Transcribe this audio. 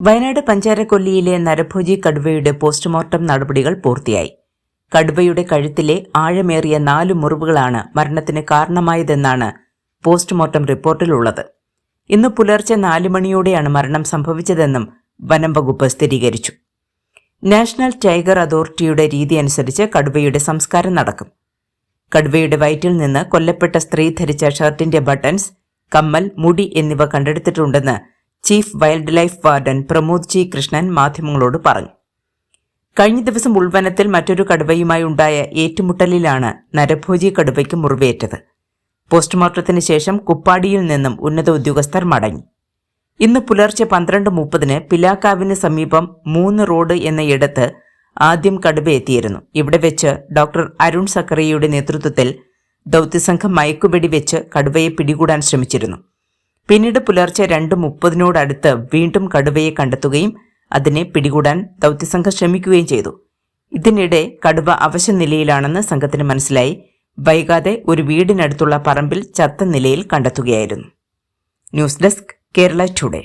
വയനാട് പഞ്ചാരക്കൊല്ലിയിലെ നരഭോജി കടുവയുടെ പോസ്റ്റ്മോർട്ടം നടപടികൾ പൂർത്തിയായി. കടുവയുടെ കഴുത്തിലെ ആഴമേറിയ നാല് മുറിവുകളാണ് മരണത്തിന് കാരണമായതെന്നാണ് പോസ്റ്റ്മോർട്ടം റിപ്പോർട്ടിലുള്ളത്. ഇന്ന് പുലർച്ചെ നാല് മണിയോടെയാണ് മരണം സംഭവിച്ചതെന്നും വനം വകുപ്പ് സ്ഥിരീകരിച്ചു. നാഷണൽ ടൈഗർ അതോറിറ്റിയുടെ രീതി അനുസരിച്ച് കടുവയുടെ സംസ്കാരം നടക്കും. കടുവയുടെ വയറ്റിൽ നിന്ന് കൊല്ലപ്പെട്ട സ്ത്രീ ധരിച്ച ഷർട്ടിന്റെ ബട്ടൺസ് കമ്മൽ മുടി എന്നിവ കണ്ടെടുത്തിട്ടുണ്ടെന്ന് chief wild life warden Pramod G Krishnan മാധ്യമങ്ങളോട് പറഞ്ഞു. കഴിഞ്ഞ ദിവസം ഉൾവനത്തിൽ മറ്റൊരു കടുവയുമായി ഉണ്ടായ ഏറ്റുമുട്ടലിലാണ് നരഭോജി കടുവയ്ക്ക് മുറിവേറ്റത്. പോസ്റ്റ്മോർട്ടത്തിന് ശേഷം കുപ്പാടിയിൽ നിന്നും ഉന്നത ഉദ്യോഗസ്ഥർ മടങ്ങി. ഇന്ന് പുലർച്ചെ പന്ത്രണ്ട് മുപ്പതിന് പിലാക്കാവിന് സമീപം മൂന്ന് റോഡ് എന്നയിടത്ത് ആദ്യം കടുവ എത്തിയിരുന്നു. ഇവിടെ വെച്ച് ഡോക്ടർ അരുൺ സക്കറിയയുടെ നേതൃത്വത്തിൽ ദൗത്യസംഘം മയക്കുവെടി വെച്ച് കടുവയെ പിടികൂടാൻ ശ്രമിച്ചിരുന്നു. പിന്നീട് പുലർച്ചെ രണ്ട് മുപ്പതിനോടടുത്ത് വീണ്ടും കടുവയെ കണ്ടെത്തുകയും അതിനെ പിടികൂടാൻ ദൗത്യസംഘം ശ്രമിക്കുകയും ചെയ്തു. ഇതിനിടെ കടുവ അവശ നിലയിലാണെന്ന് സംഘത്തിന് മനസ്സിലായി. വൈകാതെ ഒരു വീടിനടുത്തുള്ള പറമ്പിൽ ചത്ത നിലയിൽ കണ്ടെത്തുകയായിരുന്നു. News desk Kerala today.